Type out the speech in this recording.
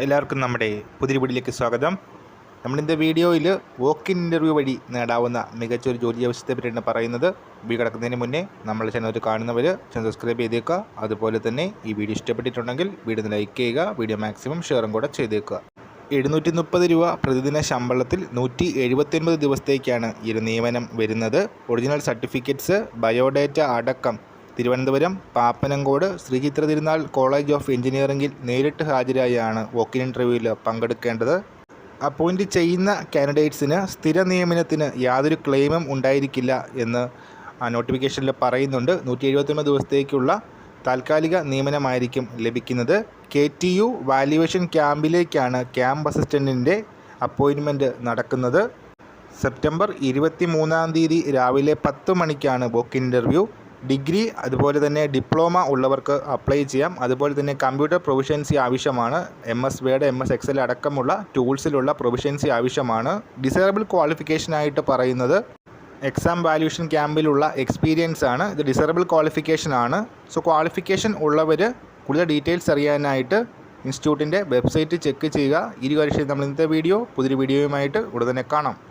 എല്ലാവർക്കും നമ്മുടെ പുതിയ വീടിലേക്ക് സ്വാഗതം. നമ്മളിന്റെ വീഡിയോയിൽ വോക്ക് ഇൻ ഇന്റർവ്യൂ വഴി നേടാവുന്ന മികച്ചൊരു ജോലി അവസ്ഥയെ പറ്റിയാണ് പറയുന്നത്. വീഡിയോ കിടക്കുന്നതിന് മുന്നേ നമ്മൾ ചാനൽ കാണുന്നവർ ചാനൽ സബ്സ്ക്രൈബ് ചെയ്തേക്കുക. അതുപോലെ തന്നെ ഈ വീഡിയോ ഇഷ്ടപ്പെട്ടിട്ടുണ്ടെങ്കിൽ വീഡിയോ ലൈക്ക് ചെയ്യുക വീഡിയോ മാക്സിമം ഷെയറും കൂടെ ചെയ്തേക്കുക. എഴുന്നൂറ്റി മുപ്പത് രൂപ പ്രതിദിന ശമ്പളത്തിൽ നൂറ്റി എഴുപത്തിയൊൻപത് ദിവസത്തേക്കാണ് ഈ ഒരു നിയമനം വരുന്നത്. ഒറിജിനൽ സർട്ടിഫിക്കറ്റ്സ് ബയോഡേറ്റ അടക്കം തിരുവനന്തപുരം പാപ്പനങ്കോട് ശ്രീചിത്ര തിരുനാൾ കോളേജ് ഓഫ് എഞ്ചിനീയറിംഗിൽ നേരിട്ട് ഹാജരായാണ് വോക്കിൻ ഇന്റർവ്യൂവിൽ പങ്കെടുക്കേണ്ടത്. അപ്പോയിന്റ് ചെയ്യുന്ന കാൻഡിഡേറ്റ്സിന് സ്ഥിര നിയമനത്തിന് യാതൊരു ക്ലെയിമും ഉണ്ടായിരിക്കില്ല എന്ന് നോട്ടിഫിക്കേഷനിൽ പറയുന്നുണ്ട്. നൂറ്റി എഴുപത്തൊമ്പത് ദിവസത്തേക്കുള്ള താൽക്കാലിക നിയമനമായിരിക്കും ലഭിക്കുന്നത്. കെ ടി യു വാല്യുവേഷൻ ക്യാമ്പിലേക്കാണ് ക്യാമ്പ് അസിസ്റ്റന്റിന്റെ അപ്പോയിൻമെന്റ് നടക്കുന്നത്. സെപ്റ്റംബർ ഇരുപത്തി മൂന്നാം തീയതി രാവിലെ പത്ത് മണിക്കാണ് ബുക്ക് ഇന്റർവ്യൂ ഡിഗ്രി അതുപോലെ തന്നെ ഡിപ്ലോമ ഉള്ളവർക്ക് അപ്ലൈ ചെയ്യാം. അതുപോലെ തന്നെ കമ്പ്യൂട്ടർ പ്രൊവിഷ്യൻസി ആവശ്യമാണ്. M S Word M S Excel അടക്കമുള്ള ടൂൾസിലുള്ള പ്രൊവിഷ്യൻസി ആവശ്യമാണ്. ഡിസേബിൾ ക്വാളിഫിക്കേഷനായിട്ട് പറയുന്നത് എക്സാം വാല്യൂഷൻ ക്യാമ്പിലുള്ള എക്സ്പീരിയൻസ് ആണ്. ഇത് ഡിസേബിൾ ക്വാളിഫിക്കേഷൻ ആണ്. സോ ക്വാളിഫിക്കേഷൻ ഉള്ളവർ കൂടുതൽ ഡീറ്റെയിൽസ് അറിയാനായിട്ട് ഇൻസ്റ്റിറ്റ്യൂട്ടിന്റെ വെബ്സൈറ്റ് ചെക്ക് ചെയ്യുക. കാര്യം നമ്മൾ ഇന്നത്തെ വീഡിയോ പുതിയൊരു വീഡിയോയുമായിട്ട് ഉടൻ തന്നെ കാണാം.